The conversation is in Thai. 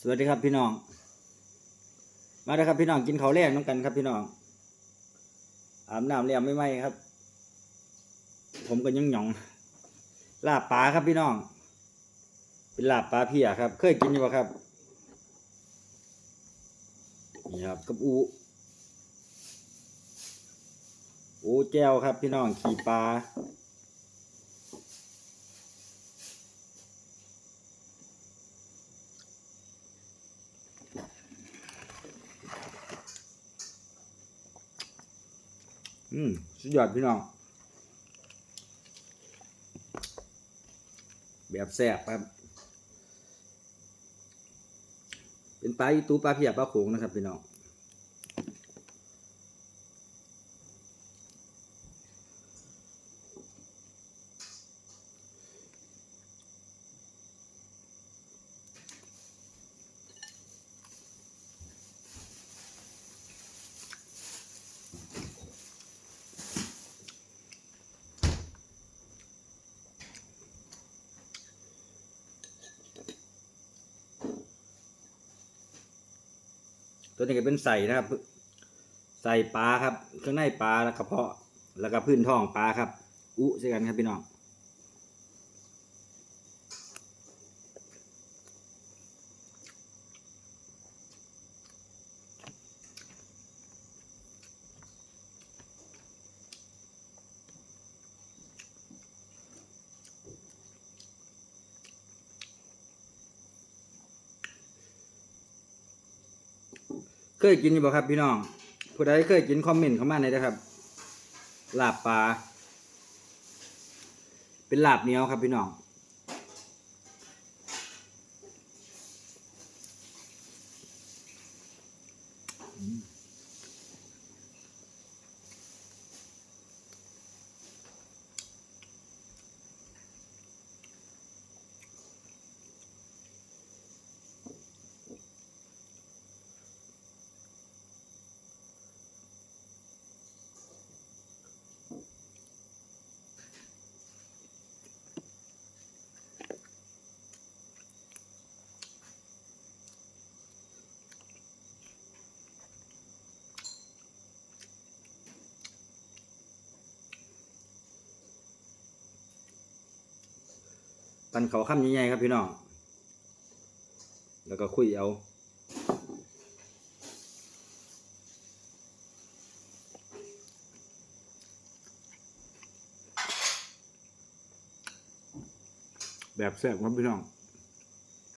สวัสดีครับพี่น้อง มาแล้วครับพี่น้องกินข้าวแรกน้องกันครับพี่น้องอาบน้ำเรียมไม่ไหมครับ ผมก็ยังหยองลาบปลาครับพี่น้อง เป็นลาบปลาเพียครับ เคยกินอยู่ปะครับนี่ครับกับอูอูแจวครับพี่น้องขี่ปลา อืมสุดยอดพี่น้อง แบบแซ่บครับ เป็นปลาอีตูปลาเพียบปลาโขงนะครับพี่น้อง ตัวนี้ก็เป็นใส่นะครับใส่ปลาครับเครื่องในปลาแล้วกระเพาะ แล้วก็พื้นท้องปลาครับ อุใช่กันครับพี่น้อง เคยกินอยู่บ่ครับพี่น้อง ผู้ใดเคยกินคอมเมนต์เข้ามาหน่อยนะครับ ลาบปลา เป็นลาบเหนียวครับพี่น้อง ปันเขาข้ามใหญ่ๆครับพี่น้อง แล้วก็คุยเอาแบบแซ่บครับพี่น้อง